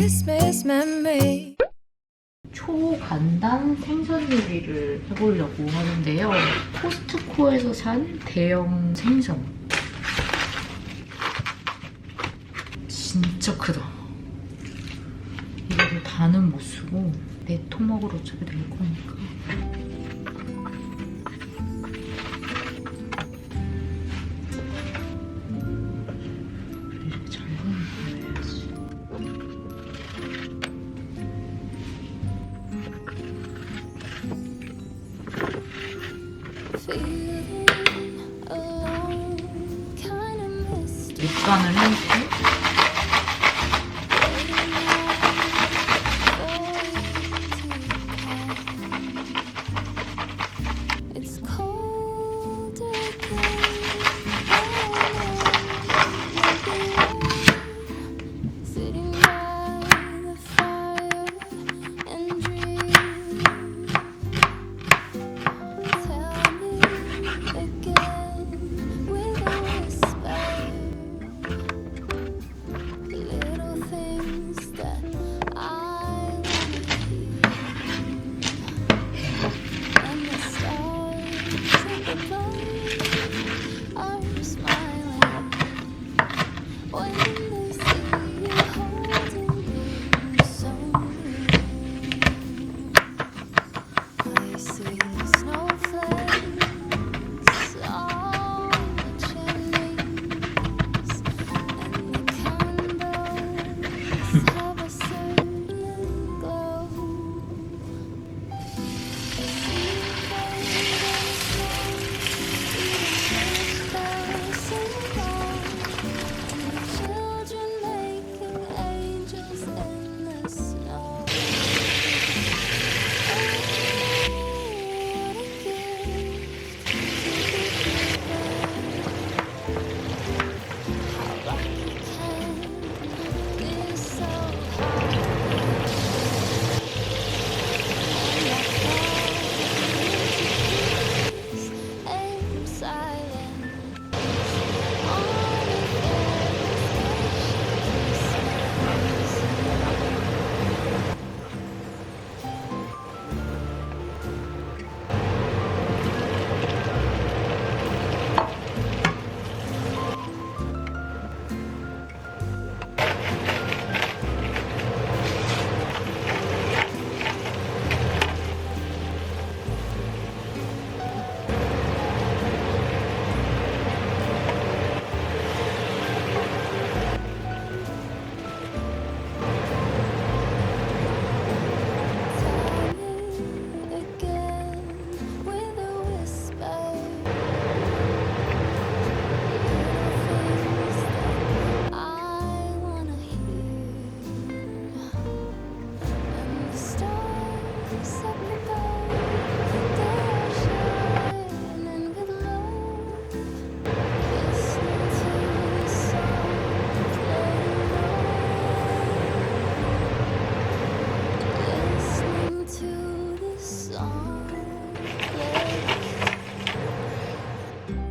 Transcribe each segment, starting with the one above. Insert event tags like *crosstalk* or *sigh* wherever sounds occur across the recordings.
Christmas memory. 초간단 생선 요리를 해보려고 하는데요. 코스트코에서 산 대형 생선. 진짜 크다. 이거를 다는 못 쓰고 내 토막으로 어차피 될 거니까. 밑간을 해놓고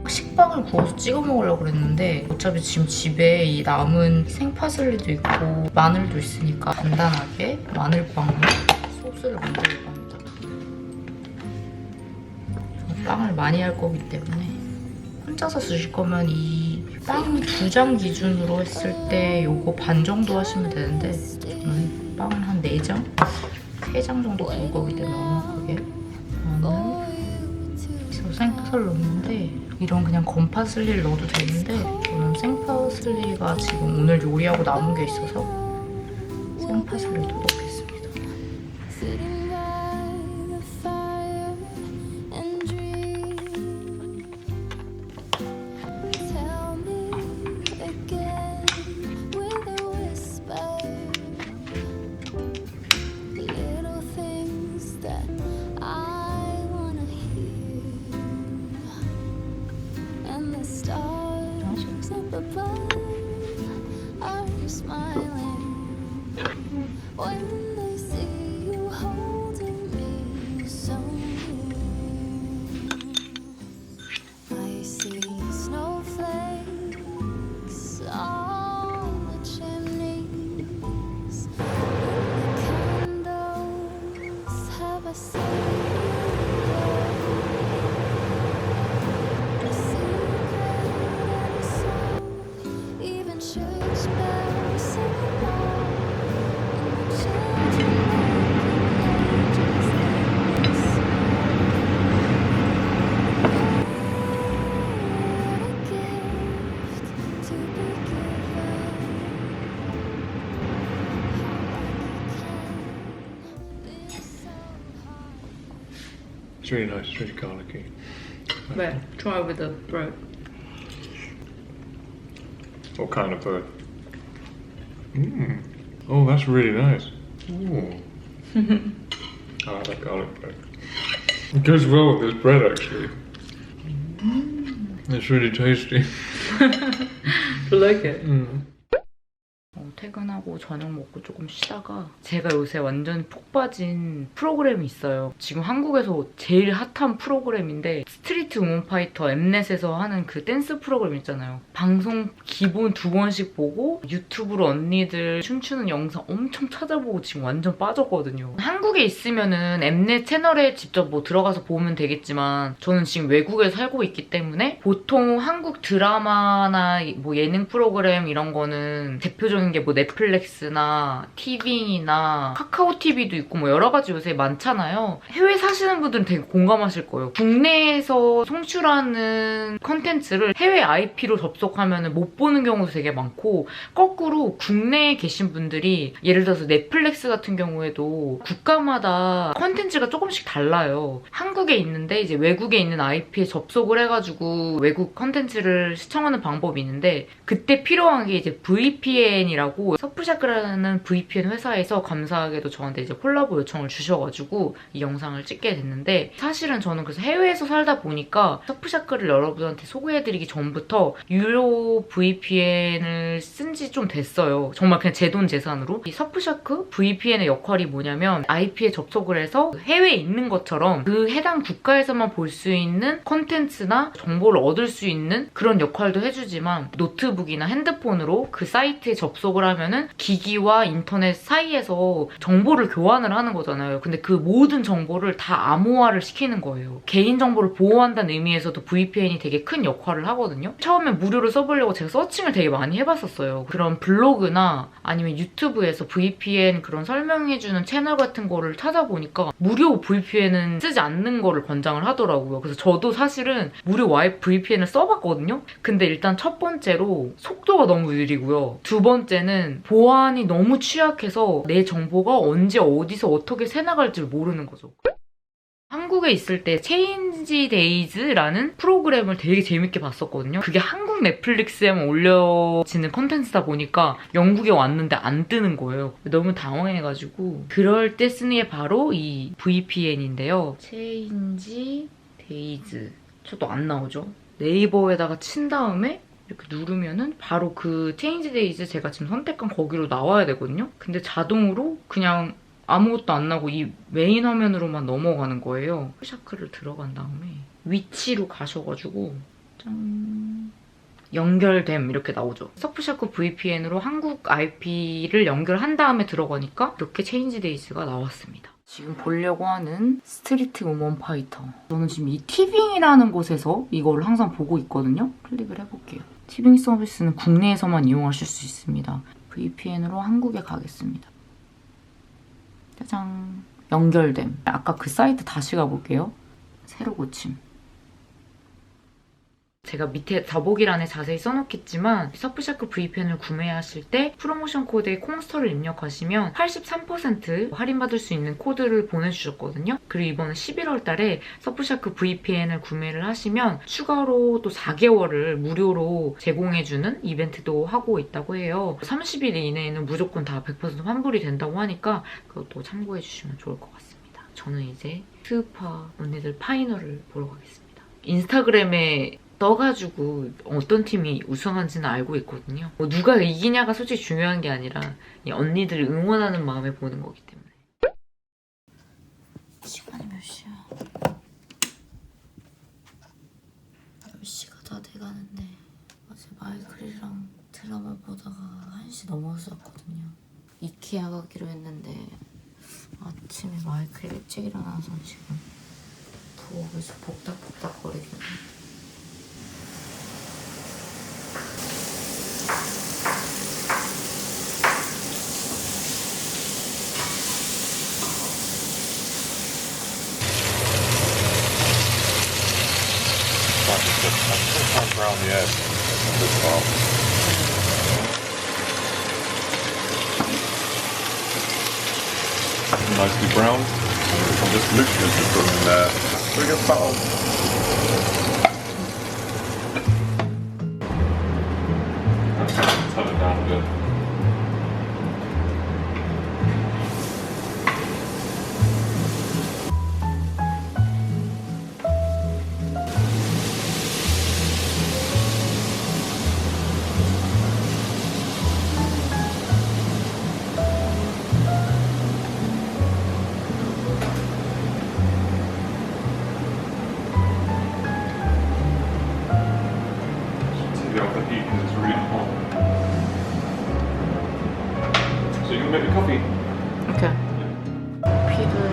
식빵을 구워서 찍어 먹으려고 그랬는데 어차피 지금 집에 이 남은 생파슬리도 있고 마늘도 있으니까 간단하게 마늘빵 소스를 만들 겁니다. 저 빵을 많이 할 거기 때문에 혼자서 드실 거면 이 빵 두 장 기준으로 했을 때 요거 반 정도 하시면 되는데 저는 빵을 한 4장? 3장 정도 구울 거기 때문에 넉넉하게 마늘 그래서 생파슬 넣는데 이런 그냥 건파 슬리를 넣어도 되는데 저는 생파 슬리가 지금 오늘 요리하고 남은 게 있어서 생파 슬리도 넣겠습니다. It's really nice. It's really garlicky. 네, try with the bread. What kind of bird? Mm. Oh, that's really nice. Ooh. *laughs* I like that garlic bread. It goes well with this bread, actually. It's really tasty. *laughs* I like it? Mm. 어, 퇴근하고 저녁 먹고 조금 쉬다가 제가 요새 완전 푹 빠진 프로그램이 있어요. 지금 한국에서 제일 핫한 프로그램인데 스트리트 우먼 파이터 엠넷에서 하는 그 댄스 프로그램 있잖아요. 방송 기본 두 번씩 보고 유튜브로 언니들 춤추는 영상 엄청 찾아보고 지금 완전 빠졌거든요. 한국에 있으면은 엠넷 채널에 직접 뭐 들어가서 보면 되겠지만 저는 지금 외국에 살고 있기 때문에 보통 한국 드라마나 뭐 예능 프로그램 이런 거는 대표적인 게뭐 넷플릭스나 티빙이나 카카오 TV도 있고 뭐 여러 가지 요새 많잖아요. 해외 사시는 분들은 되게 공감하실 거예요. 국내에서 송출하는 컨텐츠를 해외 IP로 접속하면 못 보는 경우도 되게 많고 거꾸로 국내에 계신 분들이 예를 들어서 넷플릭스 같은 경우에도 국가마다 컨텐츠가 조금씩 달라요. 한국에 있는데 이제 외국에 있는 IP에 접속을 해가지고 외국 컨텐츠를 시청하는 방법이 있는데 그때 필요한 게 이제 VPN이라고 서프샤크라는 VPN 회사에서 감사하게도 저한테 이제 콜라보 요청을 주셔가지고 이 영상을 찍게 됐는데 사실은 저는 그래서 해외에서 살다 보니까 서프샤크를 여러분한테 소개해드리기 전부터 유료 VPN을 쓴 지 좀 됐어요. 정말 그냥 제 돈 재산으로. 이 서프샤크 VPN의 역할이 뭐냐면 IP에 접속을 해서 해외에 있는 것처럼 그 해당 국가에서만 볼 수 있는 콘텐츠나 정보를 얻을 수 있는 그런 역할도 해주지만 노트북이나 핸드폰으로 그 사이트에 접속을 하면은 기기와 인터넷 사이에서 정보를 교환을 하는 거잖아요. 근데 그 모든 정보를 다 암호화를 시키는 거예요. 개인정보를 보호한다는 의미에서도 VPN이 되게 큰 역할을 하거든요. 처음에 무료로 써보려고 제가 서칭을 되게 많이 해봤었어요. 그런 블로그나 아니면 유튜브에서 VPN 그런 설명해주는 채널 같은 거를 찾아보니까 무료 VPN은 쓰지 않는 거를 권장을 하더라고요. 그래서 저도 사실은 무료 와이 VPN을 써봤거든요. 근데 일단 첫 번째로 속도가 너무 느리고요. 두 번째는 보안이 너무 취약해서 내 정보가 언제 어디서 어떻게 새나갈지 모르는 거죠. 한국에 있을 때 체인지 데이즈라는 프로그램을 되게 재밌게 봤었거든요. 그게 한국 넷플릭스에만 올려지는 컨텐츠다 보니까 영국에 왔는데 안 뜨는 거예요. 너무 당황해가지고 그럴 때 쓰는 게 바로 이 VPN인데요. 체인지 데이즈 저도 안 나오죠. 네이버에다가 친 다음에 이렇게 누르면은 바로 그 체인지 데이즈 제가 지금 선택한 거기로 나와야 되거든요. 근데 자동으로 그냥 아무것도 안 나고 이 메인 화면으로만 넘어가는 거예요. 샤크를 들어간 다음에 위치로 가셔가지고 짠 연결됨 이렇게 나오죠. 서프샤크 VPN으로 한국 IP를 연결한 다음에 들어가니까 이렇게 체인지 데이즈가 나왔습니다. 지금 보려고 하는 스트리트 우먼 파이터. 저는 지금 이 티빙이라는 곳에서 이거를 항상 보고 있거든요. 클릭을 해볼게요. 티빙 서비스는 국내에서만 이용하실 수 있습니다. VPN으로 한국에 가겠습니다. 짜잔. 연결됨. 아까 그 사이트 다시 가볼게요. 새로 고침. 제가 밑에 더보기란에 자세히 써놓겠지만 서프샤크 VPN을 구매하실 때 프로모션 코드에 콩스터를 입력하시면 83% 할인받을 수 있는 코드를 보내주셨거든요. 그리고 이번에 11월 달에 서프샤크 VPN을 구매를 하시면 추가로 또 4개월을 무료로 제공해주는 이벤트도 하고 있다고 해요. 30일 이내에는 무조건 다 100% 환불이 된다고 하니까 그것도 참고해주시면 좋을 것 같습니다. 저는 이제 스우파 언니들 파이널을 보러 가겠습니다. 인스타그램에 떠가지고 어떤 팀이 우승한지는 알고 있거든요. 뭐 누가 이기냐가 솔직히 중요한 게 아니라 이 언니들을 응원하는 마음에 보는 거기 때문에. 시간이 몇 시야? 10시가 다 돼가는데 어제 마이클이랑 드라마 보다가 1시 넘어서 왔거든요. 이케아 가기로 했는데 아침에 마이클 일찍 일어나서 지금 부엌에서 복닥복닥 거리겠네. around the edge. This ball. Nicely brown. This mixture is just in there. We get about Okay. Peter.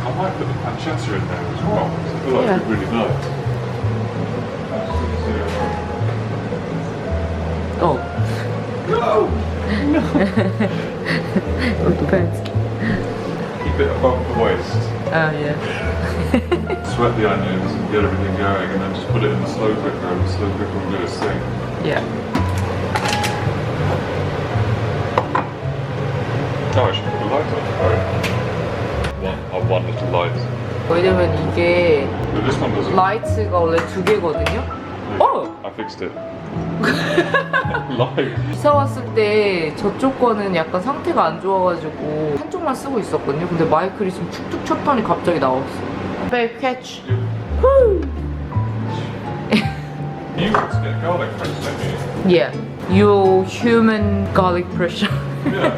I might put the pancetta in there as well. I feel like yeah. really nice. Oh. No! *laughs* No! With the. Keep it above the waist. Oh, yeah. *laughs* Sweat the onions and get everything going and then just put it in the slow cooker and the slow cooker will do its thing. Yeah. 왜냐면 이게 But this one doesn't. 라이트가 원래 두 개거든요. 어! I fixed it. Light. 이사 왔을 때 저쪽 거는 약간 상태가 안 좋아가지고 한쪽만 쓰고 있었거든요. 근데 마이클이 지금 툭툭 쳤더니 갑자기 나왔어. Babe, catch. You want to get garlic press, don't you? Yeah. Your human garlic pressure. Yeah.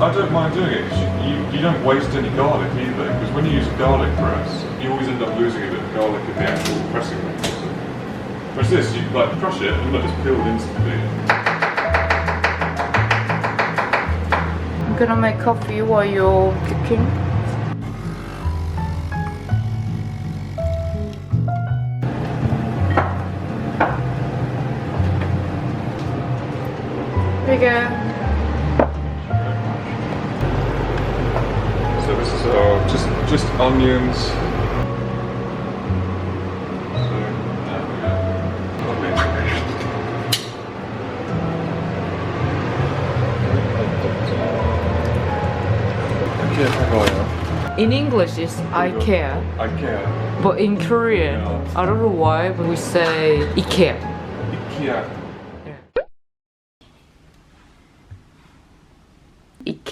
I don't mind doing it 'cause you, you, you don't waste any garlic either. When you use garlic press, you always end up losing a bit of garlic in the actual pressing process. Whereas this, you like crush it and look, it's peeled instantly. I'm gonna make coffee while you're cooking. Here you go. So just just onions. In English, it's I care. But in Korean, I don't know why, but we say IKEA. IKEA.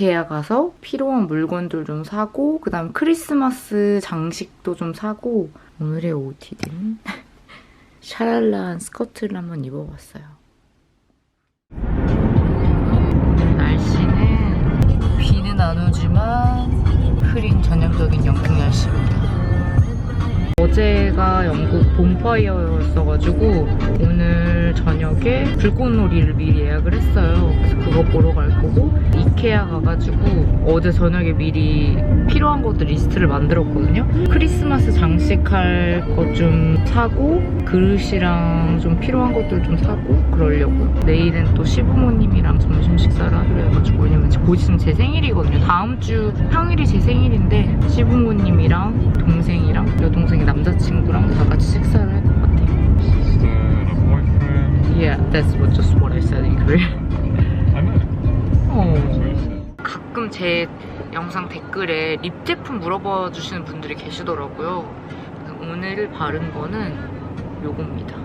이케아 가서 필요한 물건들 좀 사고 그다음 크리스마스 장식도 좀 사고 오늘의 OOTD는 *laughs* 샤랄라한 스커트를 한번 입어봤어요. 날씨는 비는 안 오지만 흐린 전형 제가 영국 봄파이어였어가지고 오늘 저녁에 불꽃놀이를 미리 예약을 했어요. 그래서 그거 보러 갈 거고 이케아 가가지고 어제 저녁에 미리 필요한 것들 리스트를 만들었거든요. 크리스마스 장식할 것 좀 사고 그릇이랑 좀 필요한 것들 좀 사고 그러려고 내일은 또 시부모님이랑 점심 식사를 하기로 해가지고 왜냐면 곧 있으면 제 생일이거든요. 다음 주 평일이 제 생일인데 시부모님이랑 동생이랑 여동생이 남자친구 랑 다 같이 식사를 할것 boyfriend. Yeah, that's what, just what I said in Korean. 어. Said. 가끔 제 영상 댓글에 립 제품 물어봐 주시는 분들이 계시더라고요. 오늘 바른 거는 요겁니다.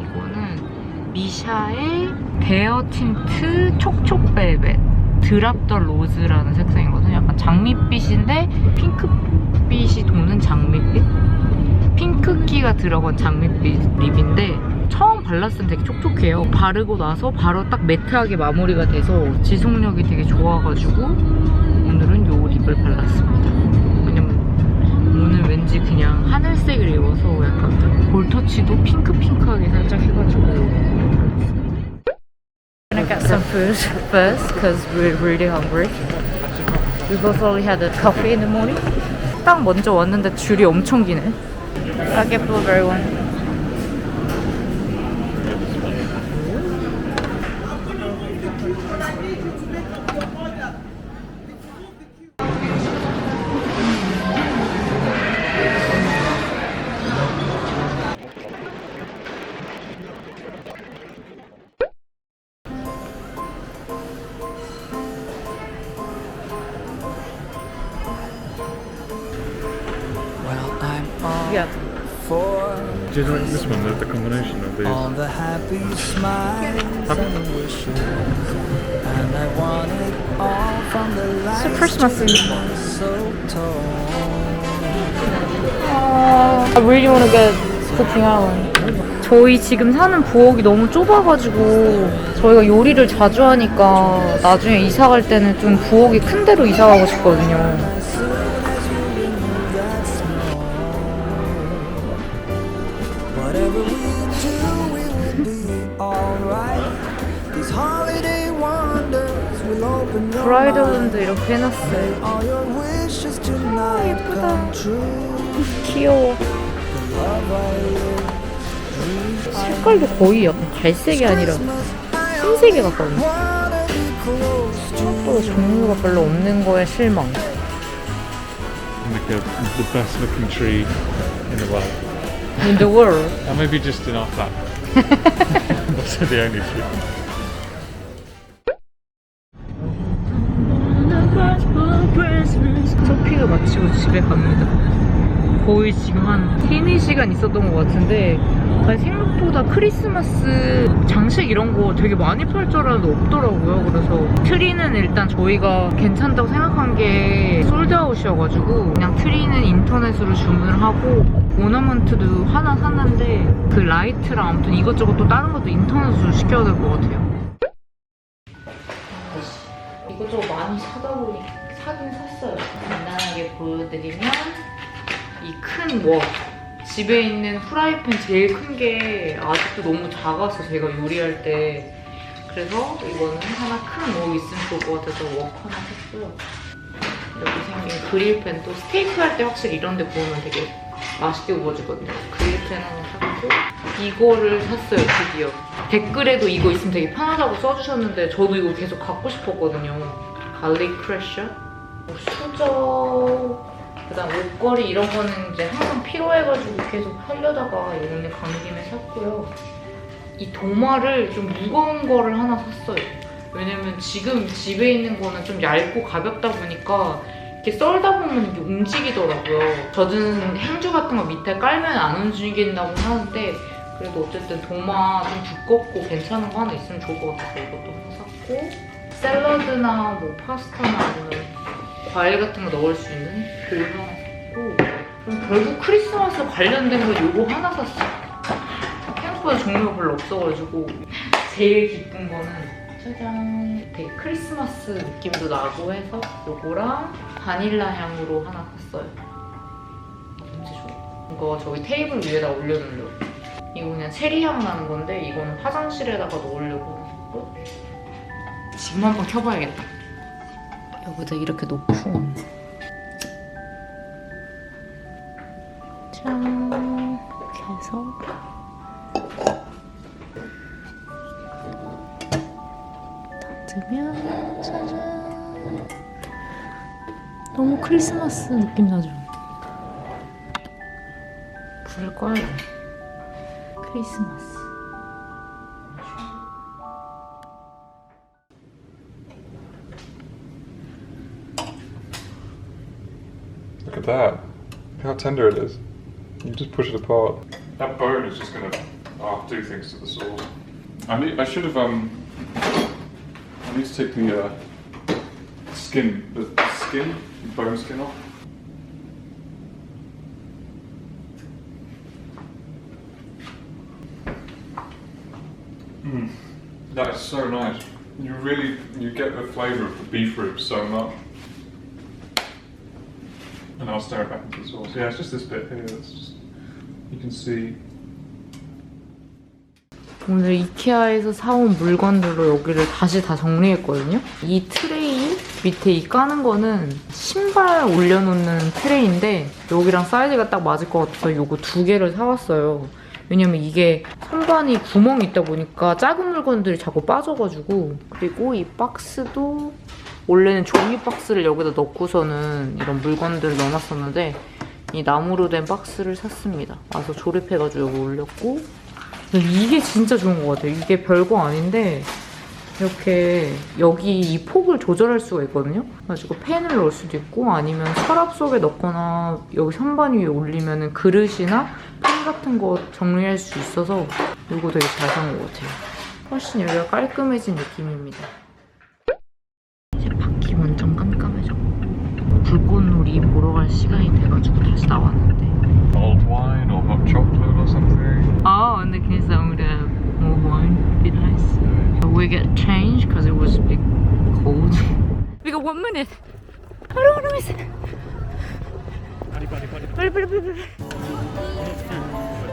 이거는 미샤의 베어 틴트 촉촉 벨벳 드랍 더 로즈라는 색상이거든요. 약간 장밋빛인데 핑크빛이 도는 장밋빛? 핑크기가 들어간 장밋빛 립인데 처음 발랐을 때 되게 촉촉해요. 바르고 나서 바로 딱 매트하게 마무리가 돼서 지속력이 되게 좋아가지고 오늘은 요 립을 발랐습니다. 왜냐면 오늘 왠지 그냥 하늘색을 입어서 약간 볼터치도 핑크핑크하게 살짝 해가지고 발랐습니다. Gonna get some food first because we're really hungry. We both only had a coffee in the morning. 딱 먼저 왔는데 줄이 엄청 기네. I'll give blueberry one. The mistletoe. I really want to get cooking hour. 저희 지금 사는 부엌이 너무 좁아가지고 저희가 요리를 자주 하니까 나중에 이사 갈 때는 좀 부엌이 큰 데로 이사 가고 싶거든요. Mind. 이렇게 해놨어요. Come true. 귀여워. The 색깔도 거의 약간 갈색이 아니라 흰색에 가까운데. 또 종류가 별로 없는 거에 실망. Like a, the best looking tree in the world. In the world. And maybe just in our flat. That's the only tree. 집에 갑니다. 거의 지금 한 3, 4시간 있었던 것 같은데 생각보다 크리스마스 장식 이런 거 되게 많이 팔 줄 알았는데 없더라고요. 그래서 트리는 일단 저희가 괜찮다고 생각한 게 솔드아웃이어가지고 그냥 트리는 인터넷으로 주문을 하고 오너먼트도 하나 샀는데 그 라이트랑 아무튼 이것저것 또 다른 것도 인터넷으로 시켜야 될 것 같아요. 이것저것 많이 사다 보니 사긴 샀어요. 간단하게 보여드리면 이 큰 웍. 집에 있는 프라이팬 제일 큰 게 아직도 너무 작아서 제가 요리할 때 그래서 이거는 하나 큰웍 있으면 좋을 것 같아서 웍 하나 샀고요. 이렇게 생긴 그릴팬 또 스테이크 할 때 확실히 이런 데 구우면 되게 맛있게 구워지거든요. 그릴팬 하나 샀고 이거를 샀어요 드디어. 댓글에도 이거 있으면 되게 편하다고 써주셨는데 저도 이거 계속 갖고 싶었거든요. 갈릭 크래셔, 뭐 수저, 그다음 옷걸이 이런 거는 이제 항상 필요해가지고 계속 하려다가 이번에 간 김에 샀고요. 이 도마를 좀 무거운 거를 하나 샀어요. 왜냐면 지금 집에 있는 거는 좀 얇고 가볍다 보니까 이렇게 썰다 보면 이게 움직이더라고요. 젖은 행주 같은 거 밑에 깔면 안 움직인다고 하는데 그래도 어쨌든 도마 좀 두껍고 괜찮은 거 하나 있으면 좋을 것 같아서 이것도 샀고 샐러드나 뭐 파스타나 아니면 과일 같은 거 넣을 수 있는 볼 하나 샀고 그럼 결국 크리스마스 관련된 거 요거 하나 샀어. 생각보다 종류가 별로 없어가지고 제일 기쁜 거는 짜잔 되게 크리스마스 느낌도 나고 해서 요거랑 바닐라 향으로 하나 샀어요. 진짜 좋아. 이거 저기 테이블 위에다 올려놓으려고. 이거 그냥 체리 향 나는 건데 이거는 화장실에다가 넣으려고 샀고 지금 한번 켜봐야겠다. 여기다 이렇게 놓고. 짠. 이렇게 해서 닫으면 짜잔. 너무 크리스마스 느낌 나죠? 불을 꺼야 돼. 크리스마스 that. Look how tender it is. You just push it apart. That bone is just gonna oh, do things to the sauce. I need. I should have. Um. I need to take the uh, skin, the skin, the bone skin off. Mm. That is so nice. You really you get the flavour of the beef ribs so much. And I'll stir it back into the sauce. Yeah, it's just this bit here. That's just you can see. 오늘 이케아에서 사온 물건들로 여기를 다시 다 정리했거든요. 이 트레이 밑에 이 까는 거는 신발 올려놓는 트레이인데 여기랑 사이즈가 딱 맞을 것 같아서 이거 두 개를 사왔어요. 왜냐면 이게 선반이 구멍이 있다 보니까 작은 물건들이 자꾸 빠져가지고 그리고 이 박스도 원래는 종이 박스를 여기다 넣고서는 이런 물건들을 넣어놨었는데 이 나무로 된 박스를 샀습니다. 와서 조립해가지고 여기 올렸고 이게 진짜 좋은 것 같아요. 이게 별거 아닌데 이렇게 여기 이 폭을 조절할 수가 있거든요. 그래가지고 펜을 넣을 수도 있고 아니면 서랍 속에 넣거나 여기 선반 위에 올리면 그릇이나 펜 같은 거 정리할 수 있어서 이거 되게 잘 산 것 같아요. 훨씬 여기가 깔끔해진 느낌입니다. 불꽃놀이 보러 갈 시간이 돼가지고 다시 나왔는데 Old wine or hot chocolate or something. 아 근데 그래서 우리 more wine be nice. We get changed because it was a bit cold. *laughs* We got one minute. I don't want to miss it. 빨리 빨리 빨리 빨리. Ladies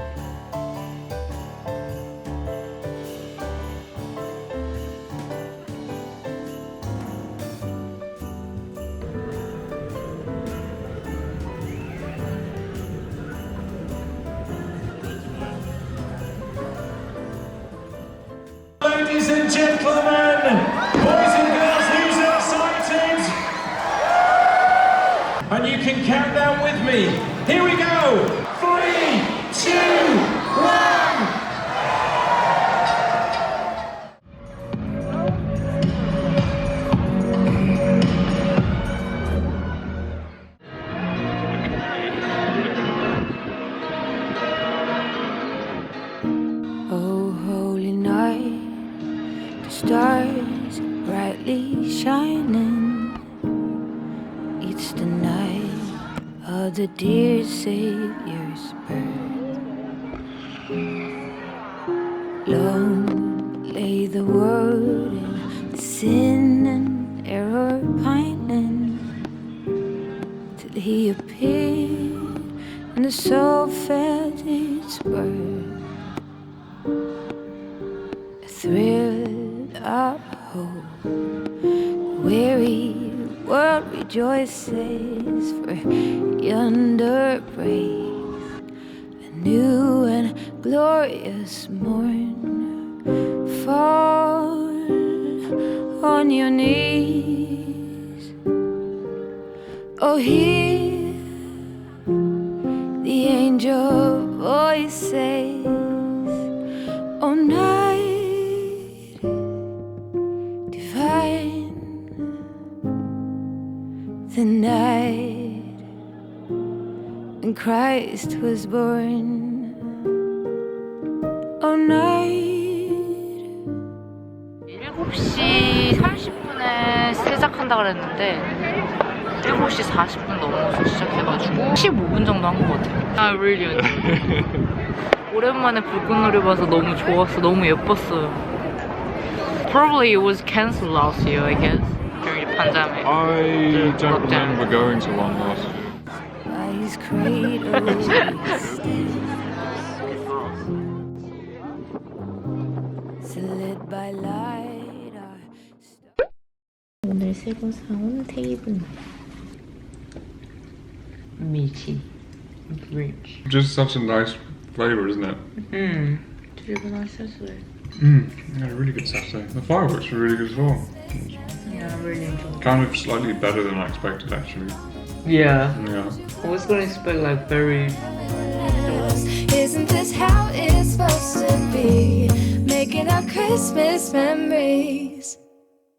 Me. Here we go. Three, two, one. Oh, holy night, the stars brightly shining. It's the night of the dear Savior's birth. Long lay the world in sin and error pining till he appeared and the soul felt its birth a thrill of hope. Weary world rejoices for yonder breaks a new and glorious morn. Fall on your knees. Oh, hear Christ was born. Oh, night. 7시 30분에 시작한다 그랬는데 7시 40분 넘어서 시작해가지고 15분 정도 한 것 같아요. 아, really. 오랜만에 불꽃놀이 봐서 너무 좋았어. 너무 예뻤어요. Probably it was cancelled last year, I guess. during the pandemic. I don't remember going to one last year. 오늘 새로 사온 테이블 미지 브릿지 Just such a nice flavour, isn't it? 음 되게 맛있었어요 Mm. Yeah, really good Saturday. The fireworks were really good as well. Yeah, I really enjoyed Kind of slightly better than I expected, actually. Yeah Yeah. I was gonna expect like very Isn't this how it's supposed to be? Making our Christmas memories.